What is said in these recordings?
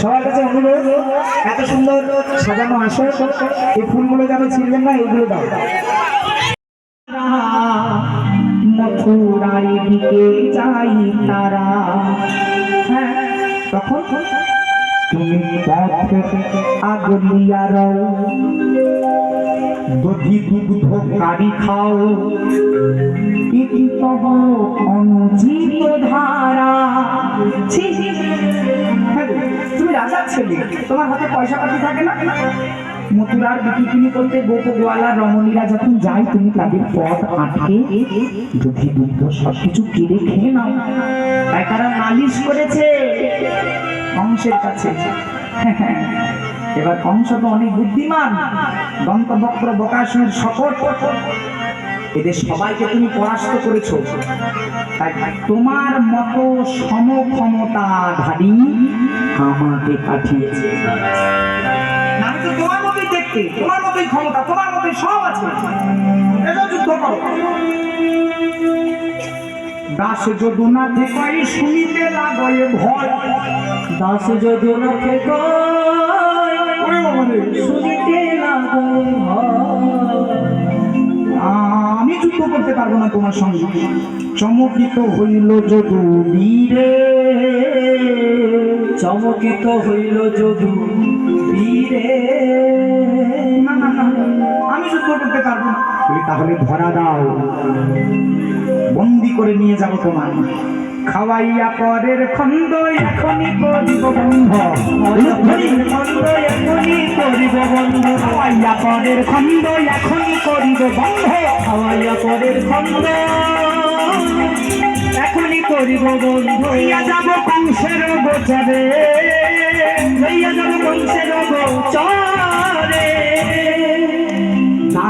সবার কাছে অনুরোধ, এত সুন্দর সাজানো আসো এই ফুলগুলো যেন ছিঁড়বেন না, এইগুলো দাও। মথুরাই দিকে যাই তারা। হ্যাঁ তখন তুমি পথ আগলিয়ার দধি দুগ্ধ কারি খাও। ইতি তব অনুচিত ধারা। তুমি রাজার ছেলে। তোমার হাতে পয়সা পাতি থাকে না? মথুরার বিকিকিনি করতে গোপ গোয়ালা রমণীরা যখন যায়, তুমি তাদের পথ আটকে দধি দুগ্ধ সবকিছু কেড়ে খেয়ে নাও তাই তারা নালিশ করেছে কংসের কাছে। এবার কংস তো অনেক বুদ্ধিমান দন্তবক্র বকাসুর সকট এদের সবাইকে তুমি পরাস্ত করেছ। তাই তোমার মতো সমক্ষমতাধারী আমাকে পাঠিয়েছে। আমি তো তোমার মতোই দেখতে তোমার মতোই ক্ষমতা তোমার মতোই সব আছে। এসো যুদ্ধ করো। দাস যদুনাথে কই শুনিতে লাগয়ে ভয়। দাস যদুনাথে রে। শুনিতে আমি তোমার সঙ্গে? চমকিত হইল যদু বীরে। চমকিত হইল যদু বীরে। না না না আমি শুধু করতে পারব না। বলি, তাহলে ধরা দাও। বন্দি করে নিয়ে যাব তোমার খাওয়াইয়া পরের খন্দ এখনই করিব বন্ধ। এখনই করিব বন্ধ। খাওয়াইয়া পরের খন্দ এখনই করিব বন্ধ। খাওয়াইয়া পরের খন্ড এখনই করিব বন্ধ। হইয়া যাব কংসের গোচরে। লইয়া যাব বংশের গোচরে।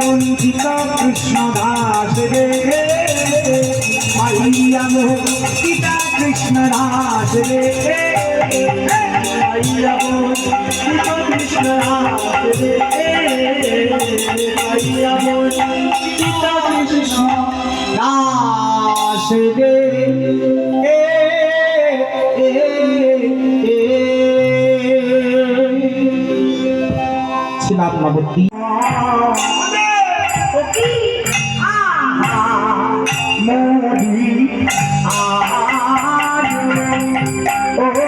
বঞ্চিত কৃষ্ণ দাস রে পাইয়া পিতা কৃষ্ণ দাস রে পাইয়া কৃষ্ণ দাস রে পাইয়া পিতা কৃষ্ণ দাস রে Oh,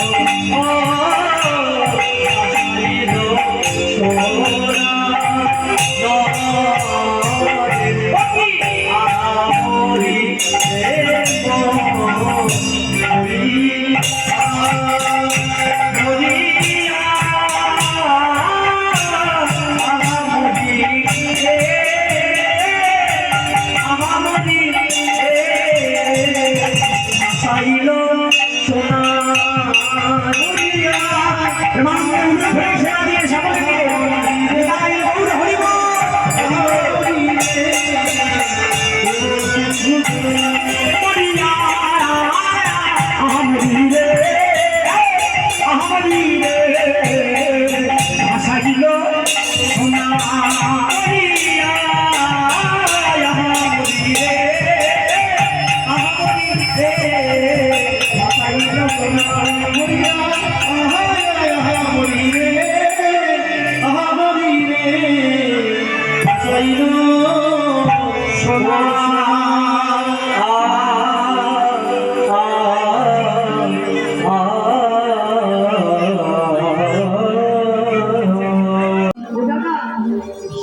Oh,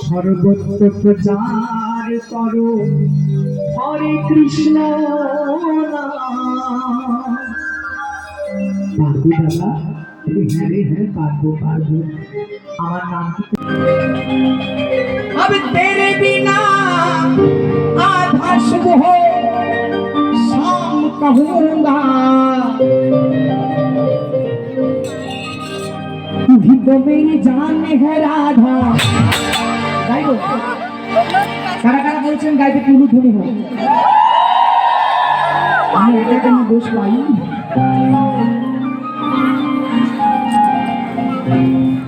সর্বত্র প্রচার করো। হরে কৃষ্ণ পারব দাদা, তুমি হ্যাঁ রে হ্যাঁ পারব পারব আমার নাম কি? আমি তেরে বিনা आधा शुभ हो शाम कहूंगा तू ही तो मेरी जान है राधा গাইবো কারা কারা বলছেন গাইতে তুলু ধুনি হয় আমি এটা কেন দোষ পাই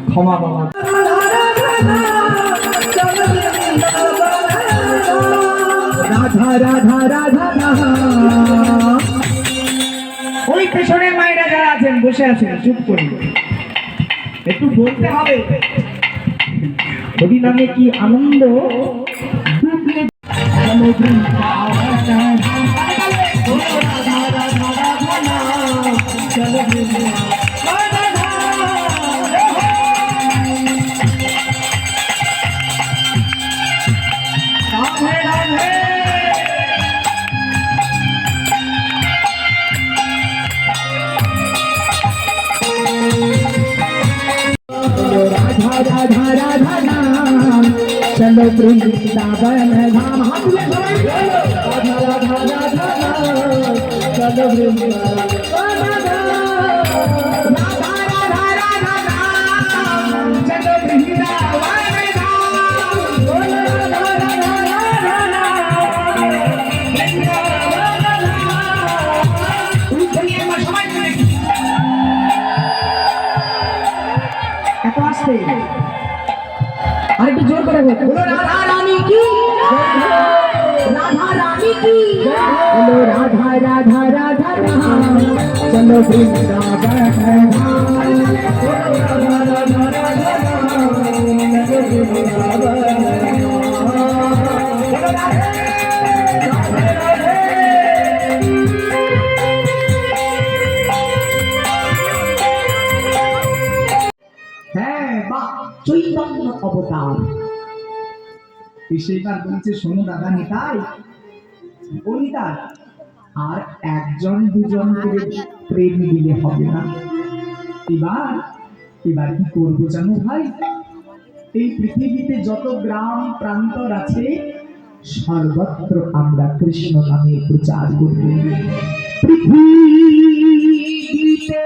ক্ষমা বাবা রাধা রাধা রাধা ওই পেছনের মায়েরা যারা আছেন, বসে আছেন, চুপ করে। একটু বলতে হবে। হরি নামে কি আনন্দ? ডুবলে ধরা ধরা ধরা চলো বৃন্দাবন ধাম হাত ধরা ধরা ধরা চলো বৃন্দাবন বলো রাধা রাধা রাধা রাম, চলো বৃন্দাবন ধাম। বলো রাধে, রাধে, রাধে। হ্যাঁ বা চৈতন্য অবতার বলছে শোনো দাদা নিতাই, আর একজন দুজন করে প্রেম দিলে হবে না। এবার এবার কি করব জানো ভাই? এই পৃথিবীতে যত গ্রাম প্রান্তর আছে, সর্বত্র আমরা কৃষ্ণ নামে প্রচার করব। পৃথিবীতে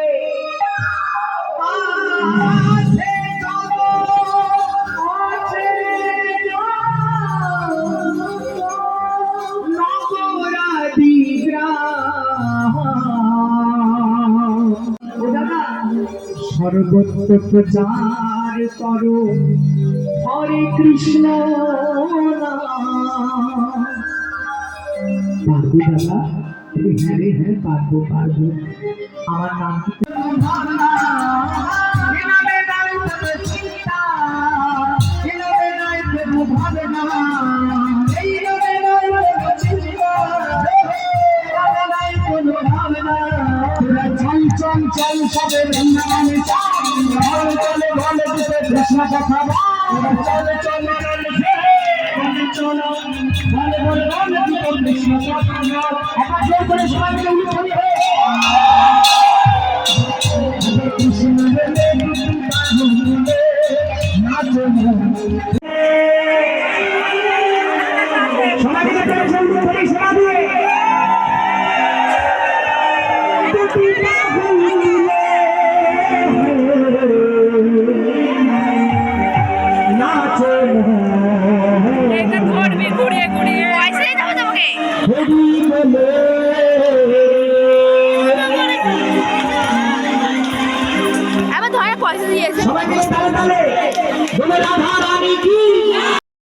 প্রচার করো। হরে কৃষ্ণ। পারব দাদা হ্যাঁ রে হ্যাঁ পারব পারব আমার নাম কি? কৃষ্ণ কথা চল চল চল বলে বলে বলে কৃষ্ণ কথা একবার জোর করে সবাই মিলে উঠে কৃষ্ণ রে নাচো